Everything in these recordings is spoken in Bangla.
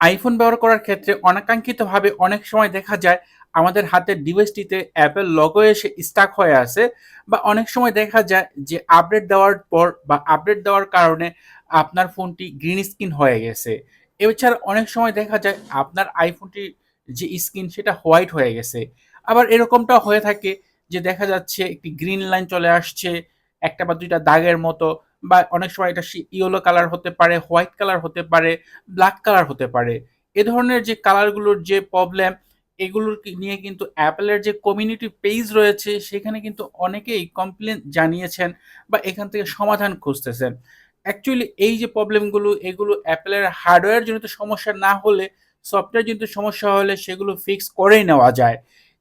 আইফোন ব্যবহার করার ক্ষেত্রে অনাকাঙ্ক্ষিতভাবে অনেক সময় দেখা যায় আমাদের হাতের ডিভাইসটিতে অ্যাপেল লগো এসে স্টাক হয়ে আছে বা অনেক সময় দেখা যায় যে আপডেট দেওয়ার পর বা আপডেট দেওয়ার কারণে আপনার ফোনটি গ্রিন স্ক্রিন হয়ে গেছে। এছাড়া অনেক সময় দেখা যায় আপনার আইফোনটির যে স্ক্রিন সেটা হোয়াইট হয়ে গেছে। আবার এরকমটা হয়ে থাকে যে দেখা যাচ্ছে একটি গ্রিন লাইন চলে আসছে, একটা বা দুইটা দাগের মতো বা অনেক সময় এটা ইয়েলো কালার হতে পারে হোয়াইট কালার হতে পারে ব্ল্যাক কালার হতে পারে। এ ধরনের যে কালারগুলোর যে প্রবলেম এগুলোর নিয়ে কিন্তু অ্যাপেলের যে কমিউনিটি পেজ রয়েছে, সেখানে কিন্তু অনেকেই কমপ্লেন জানিয়েছেন বা এখান থেকে সমাধান খুঁজতেছেন। অ্যাকচুয়ালি এই যে প্রবলেমগুলো এগুলো অ্যাপেলের হার্ডওয়্যার জনিত সমস্যা না হলে সফটওয়্যার জনিত সমস্যা হলে সেগুলো ফিক্স করেই নেওয়া যায়।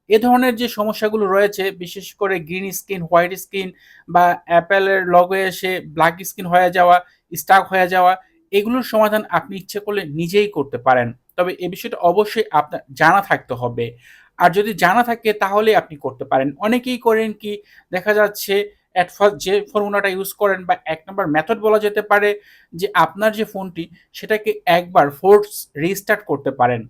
এ ধরনের যে সমস্যাগুলো রয়েছে, বিশেষ করে গ্রিন স্কিন হোয়াইট স্ক্রিন বা অ্যাপেলের লগো এসে ব্ল্যাক স্কিন হয়ে যাওয়া স্টাক হয়ে যাওয়া, এগুলোর সমাধান আপনি ইচ্ছে করলে নিজেই করতে পারেন। তবে এ বিষয়টা অবশ্যই আপনার, জানা থাকতে হবে। আর যদি জানা থাকে তাহলে আপনি করতে পারেন। অনেকেই করেন কি, দেখা যাচ্ছে অ্যাট ফার্স্ট যে ফর্মুলাটা ইউজ করেন বা এক নম্বর মেথড বলা যেতে পারে, যে আপনার যে ফোনটি সেটাকে একবার ফোর্স রিস্টার্ট করতে পারেন।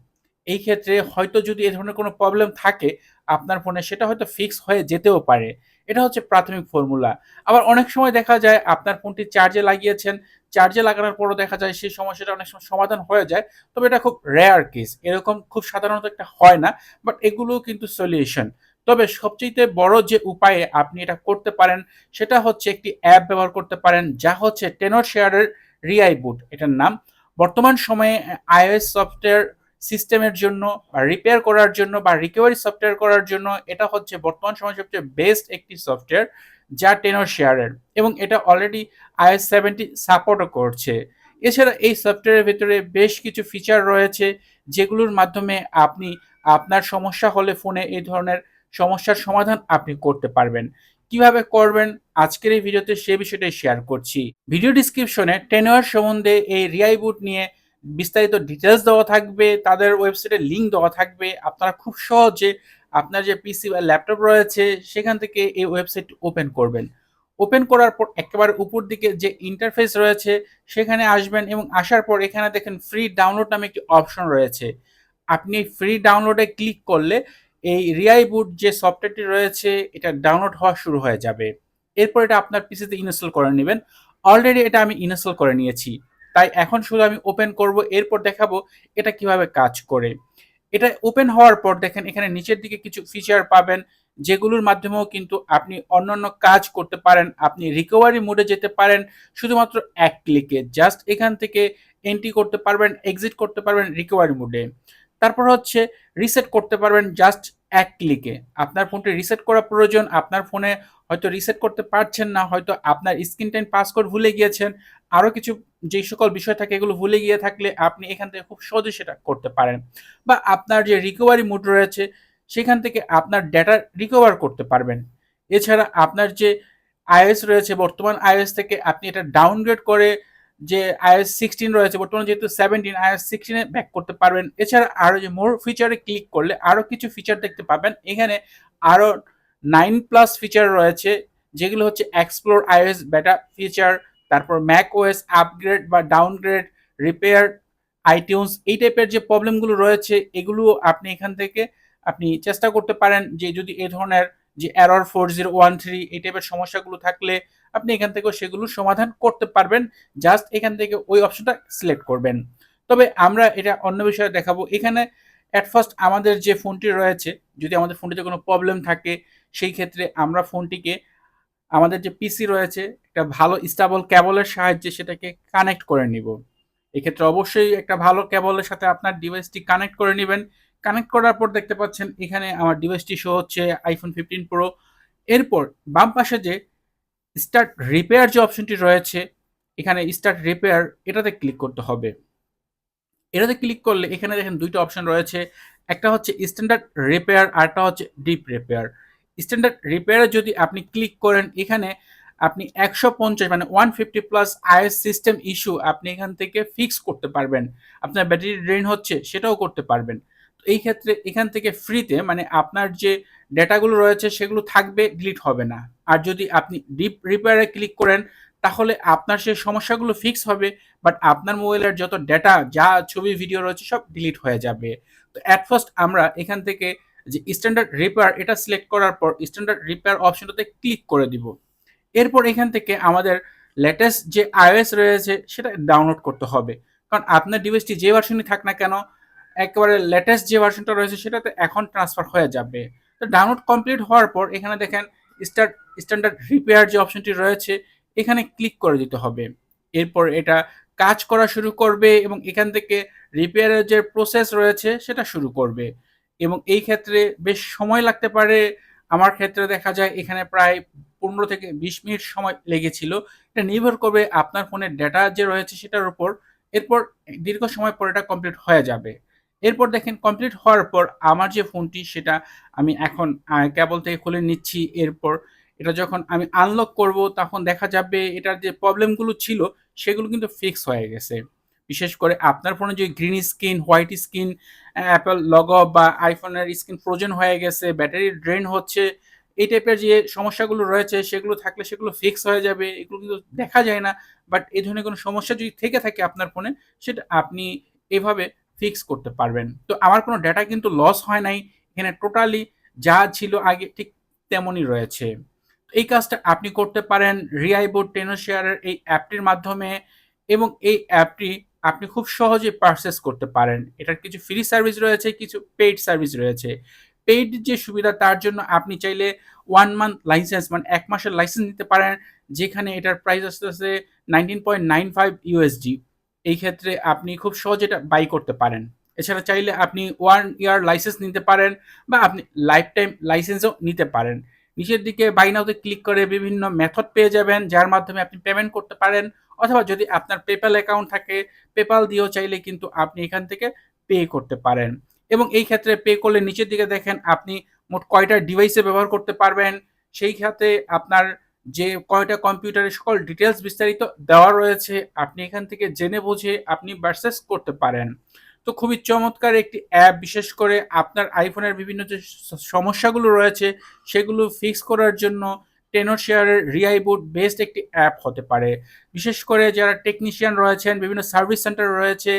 এই ক্ষেত্রে হয়তো যদি এ ধরনের কোনো প্রবলেম থাকে, আপনার ফোনে সেটা হয়তো ফিক্স হয়ে যেতেও পারে। এটা হচ্ছে প্রাথমিক ফর্মুলা আবার অনেক সময় দেখা যায়, আপনার ফোনটি চার্জে লাগিয়েছেন চার্জে লাগানোর পরও দেখা যায় সেই সমস্যাটা অনেক সময় সমাধান হয়ে যায়। তবে এটা খুব রেয়ার কেস এরকম খুব সাধারণত একটা হয় না বাট এগুলো কিন্তু সলিউশন তবে সবচেয়ে বড় যে উপায়ে আপনি এটা করতে পারেন, সেটা হচ্ছে একটি অ্যাপ ব্যবহার করতে পারেন, যা হচ্ছে টেনর শেয়ারের রিআই বুট এটার নাম। বর্তমান সময়ে আইওএস সফটওয়্যার সিস্টেমের জন্য বা রিপেয়ার করার জন্য বা রিকভারি সফটওয়্যার করার জন্য এটা হচ্ছে বর্তমান সময় সবচেয়ে বেস্ট একটি সফটওয়্যার যা টেনর শেয়ারের এবং এটা অলরেডি আইএস সেভেন্টি সাপোর্টও করছে। এছাড়া এই সফটওয়্যারের ভেতরে বেশ কিছু ফিচার রয়েছে যেগুলোর মাধ্যমে আপনি আপনার সমস্যা হলে ফোনে এই ধরনের সমস্যার সমাধান আপনি করতে পারবেন। কীভাবে করবেন? আজকের এই ভিডিওতে সে বিষয়টাই শেয়ার করছি। ভিডিও ডিসক্রিপশনে টেনওয়ার সম্বন্ধে এই রিআই বুট নিয়ে বিস্তারিত ডিটেলস দেওয়া থাকবে, তাদের ওয়েবসাইটের লিঙ্ক দেওয়া থাকবে। আপনারা খুব সহজে আপনার যে পিসি বা ল্যাপটপ রয়েছে, সেখান থেকে এই ওয়েবসাইট ওপেন করবেন। ওপেন করার পর একেবারে উপর দিকে যে ইন্টারফেস রয়েছে, সেখানে আসবেন এবং আসার পর এখানে দেখেন ফ্রি ডাউনলোড নামে একটি অপশন রয়েছে। আপনি ফ্রি ডাউনলোডে ক্লিক করলে এই রিআই বুট যে সফটওয়্যারটি রয়েছে, এটা ডাউনলোড হওয়া শুরু হয়ে যাবে। এরপর এটা আপনার পিসিতে ইনস্টল করে নেবেন। অলরেডি এটা আমি ইনস্টল করে নিয়েছি। তাই এখন শুধু আমি ওপেন করব, এরপর দেখাবো এটা কীভাবে কাজ করে। এটা ওপেন হওয়ার পর দেখেন, এখানে নিচের দিকে কিছু ফিচার পাবেন, যেগুলোর মাধ্যমেও কিন্তু আপনি অন্যান্য কাজ করতে পারেন, আপনি রিকভারি মোডে যেতে পারেন, শুধুমাত্র এক ক্লিকে জাস্ট এখান থেকে এন্ট্রি করতে পারবেন এক্সিট করতে পারবেন রিকভারি মোডে তারপর হচ্ছে রিসেট করতে পারবেন জাস্ট এক ক্লিকে আপনার ফোনটি রিসেট করা প্রয়োজন। আপনার ফোনে হয়তো রিসেট করতে পারছেন না, হয়তো আপনার স্ক্রিন টাইম পাসকোড ভুলে গিয়েছেন। আরও কিছু যে সকল বিষয় থাকে, এগুলো ভুলে গিয়ে থাকলে আপনি এখান থেকে খুব সহজে সেটা করতে পারেন। বা আপনার যে রিকভারি মুড রয়েছে, সেখান থেকে আপনার ডেটা রিকভার করতে পারবেন। এছাড়া আপনার যে আইএস রয়েছে, বর্তমান আইএস থেকে আপনি এটা ডাউনগ্রেড করে যে আইএস সিক্সটিন রয়েছে, বর্তমানে যেহেতু সেভেন্টিন আইএস সিক্সটিনে ব্যাক করতে পারবেন। এছাড়া আরও যে মোর ফিচারে ক্লিক করলে আরও কিছু ফিচার দেখতে পাবেন। এখানে আরও নাইন প্লাস ফিচার রয়েছে, যেগুলো হচ্ছে এক্সপ্লোর আইওএস বেটা ফিচার তারপর ম্যাক ওএস আপগ্রেড বা ডাউনগ্রেড রিপেয়ার আইটিউন্স এই টাইপের যে প্রবলেমগুলো রয়েছে এগুলো আপনি এখান থেকে আপনি চেষ্টা করতে পারেন যে যদি এ ধরনের যে error four zero one three এই টাইপের সমস্যাগুলো থাকলে আপনি এখান থেকেও সেগুলো সমাধান করতে পারবেন। জাস্ট এখান থেকে ওই অপশনটা সিলেক্ট করবেন। তবে আমরা এটা অন্য বিষয়ে দেখাবো। এখানে অ্যাট ফার্স্ট আমাদের যে ফোনটি রয়েছে, যদি আমাদের ফোনটিতে কোনো প্রবলেম থাকে, সেই ক্ষেত্রে আমরা ফোনটিকে আমাদের যে পিসি রয়েছে, একটা ভালো স্টাবল ক্যাবলের সাহায্যে সেটাকে কানেক্ট করে নিব। এক্ষেত্রে অবশ্যই একটা ভালো ক্যাবলের সাথে আপনার ডিভাইসটি কানেক্ট করে নেবেন। কানেক্ট করার পর দেখতে পাচ্ছেন এখানে আমার ডিভাইসটি শো হচ্ছে আইফোন ফিফটিন প্রো এরপর বাম পাশে যে স্টার্ট রিপেয়ার যে অপশনটি রয়েছে, এখানে স্টার্ট রিপেয়ার এটাতে ক্লিক করতে হবে। এটাতে ক্লিক করলে এখানে দেখেন দুইটা অপশন রয়েছে, একটা হচ্ছে স্ট্যান্ডার্ড রিপেয়ার আরটা হচ্ছে ডিপ রিপেয়ার স্ট্যান্ডার্ড রিপেয়ারে যদি আপনি ক্লিক করেন, এখানে আপনি একশো পঞ্চাশ মানে one fifty plus IS system issue আপনি এখান থেকে ফিক্স করতে পারবেন। আপনার ব্যাটারি ড্রেন হচ্ছে, সেটাও করতে পারবেন। এই ক্ষেত্রে এখান থেকে ফ্রিতে মানে আপনার যে ডেটাগুলো রয়েছে সেগুলো থাকবে ডিলিট হবে না। আর যদি আপনি ডিপ রিপেয়ারে ক্লিক করেন, তাহলে আপনার সেই সমস্যাগুলো ফিক্স হবে বাট আপনার মোবাইলের যত ডেটা যা ছবি ভিডিও রয়েছে সব ডিলিট হয়ে যাবে। তো অ্যাট ফার্স্ট আমরা এখান থেকে যে স্ট্যান্ডার্ড রিপেয়ার এটা সিলেক্ট করার পর স্ট্যান্ডার্ড রিপেয়ার অপশনটাতে ক্লিক করে দিব। এরপর এখান থেকে আমাদের লেটেস্ট যে আইওএস রয়েছে, সেটা ডাউনলোড করতে হবে। কারণ আপনার ডিভাইসটি যে ভার্সনই থাক না কেন একেবারে লেটেস্ট যে ভার্সনটা রয়েছে সেটাতে এখন ট্রান্সফার হয়ে যাবে। তো ডাউনলোড কমপ্লিট হওয়ার পর এখানে দেখেন স্টার্ট স্ট্যান্ডার্ড রিপেয়ার যে অপশনটি রয়েছে, এখানে ক্লিক করে দিতে হবে। এরপর এটা কাজ করা শুরু করবে এবং এখান থেকে রিপেয়ারের যে প্রসেস রয়েছে সেটা শুরু করবে। এবং এই ক্ষেত্রে বেশ সময় লাগতে পারে। আমার ক্ষেত্রে দেখা যায় এখানে প্রায় পনেরো থেকে বিশ মিনিট সময় লেগেছিল। এটা নির্ভর করবে আপনার ফোনের ডেটা যে রয়েছে সেটার উপর। এরপর দীর্ঘ সময় পর এটা কমপ্লিট হয়ে যাবে। এরপর দেখেন কমপ্লিট হওয়ার পর আমার যে ফোনটি সেটা আমি এখন কেবল থেকে খুলে নিচ্ছি। এরপর এটা যখন আমি আনলক করব, তখন দেখা যাবে এটার যে প্রবলেমগুলো ছিল, সেগুলো কিন্তু ফিক্স হয়ে গেছে। বিশেষ করে আপনার ফোনে যে green screen white screen Apple log বা আইফোনের স্ক্রিন ফ্রোজেন হয়ে গেছে ব্যাটারি ড্রেন হচ্ছে, এই টাইপের যে সমস্যাগুলো রয়েছে, সেগুলো থাকলে সেগুলো ফিক্স হয়ে যাবে, এগুলো কিন্তু দেখা যায় না। বাট এই ধরনের কোনো সমস্যা যদি থেকে থাকে আপনার ফোনে সেটা আপনি এভাবে ফিক্স করতে পারবেন। তো আমার কোনো ডেটা কিন্তু লস হয় নাই। এখানে টোটালি যা ছিল আগে ঠিক তেমনই রয়েছে। এই কাজটা আপনি করতে পারেন রিআইবোর্ড টেনোশেয়ারের এই অ্যাপটির মাধ্যমে এবং এই অ্যাপটি আপনি খুব সহজে পারচেস করতে পারেন। এটার কিছু ফ্রি সার্ভিস রয়েছে, কিছু পেইড সার্ভিস রয়েছে। পেইড যে সুবিধা তার জন্য আপনি চাইলে ওয়ান মান্থ লাইসেন্স মানে এক মাসের লাইসেন্স নিতে পারেন। যেখানে এটার প্রাইস আসতেছে nineteen point nine five USD এই ক্ষেত্রে আপনি খুব সহজে এটা বাই করতে পারেন। এছাড়া চাইলে আপনি ওয়ান ইয়ার লাইসেন্স নিতে পারেন বা আপনি লাইফ টাইম লাইসেন্সও নিতে পারেন। নিচের দিকে বাই নাওতে ক্লিক করে বিভিন্ন মেথড পেয়ে যাবেন, যার মাধ্যমে আপনি পেমেন্ট করতে পারেন অথবা যদি আপনার পেপ্যাল অ্যাকাউন্ট থাকে পেপাল দিয়েও চাইলে কিন্তু আপনি এখান থেকে পে করতে পারেন। এবং এই ক্ষেত্রে পে করলে নিচের দিকে দেখেন আপনি মোট কয়টা ডিভাইসে ব্যবহার করতে পারবেন, সেই ক্ষেত্রে আপনার যে কয়টা কম্পিউটারের সকল ডিটেলস বিস্তারিত দেওয়া রয়েছে, আপনি এখান থেকে জেনে বুঝে আপনি পারচেস করতে পারেন। তো খুবই চমৎকার একটি অ্যাপ বিশেষ করে আপনার আইফোনের বিভিন্ন যে সমস্যাগুলো রয়েছে, সেগুলো ফিক্স করার জন্য টেনর শেয়ারের রিআইবুট বেস্ট একটি অ্যাপ হতে পারে। বিশেষ করে যারা টেকনিশিয়ান রয়েছেন, বিভিন্ন সার্ভিস সেন্টার রয়েছে,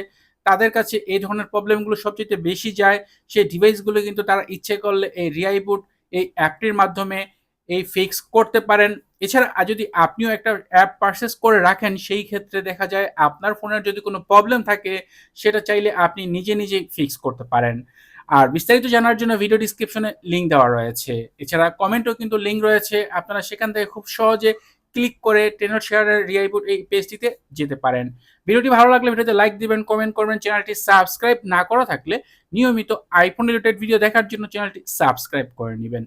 তাদের কাছে এই ধরনের প্রবলেমগুলো সবচেয়ে বেশি যায়। সেই ডিভাইসগুলো কিন্তু তারা ইচ্ছে করলে এই রিআইবুট এই অ্যাপটির মাধ্যমে এই ফিক্স করতে পারেন। এছাড়া যদি আপনিও একটা অ্যাপ পারচেস করে রাখেন, সেই ক্ষেত্রে দেখা যায় আপনার ফোনের যদি কোনো প্রবলেম থাকে, সেটা চাইলে আপনি নিজে নিজে ফিক্স করতে পারেন। আর বিস্তারিত জানার জন্য ভিডিও ডিসক্রিপশনে লিঙ্ক দেওয়া রয়েছে। এছাড়া কমেন্টও কিন্তু লিঙ্ক রয়েছে। আপনারা সেখান থেকে খুব সহজে ক্লিক করে টেনর শেয়ারের রিআইবুট এই পেজটিতে যেতে পারেন। ভিডিওটি ভালো লাগলে ভিডিওতে লাইক দিবেন কমেন্ট করবেন চ্যানেলটি সাবস্ক্রাইব না করা থাকলে নিয়মিত আইফোন রিলেটেড ভিডিও দেখার জন্য চ্যানেলটি সাবস্ক্রাইব করে নেবেন।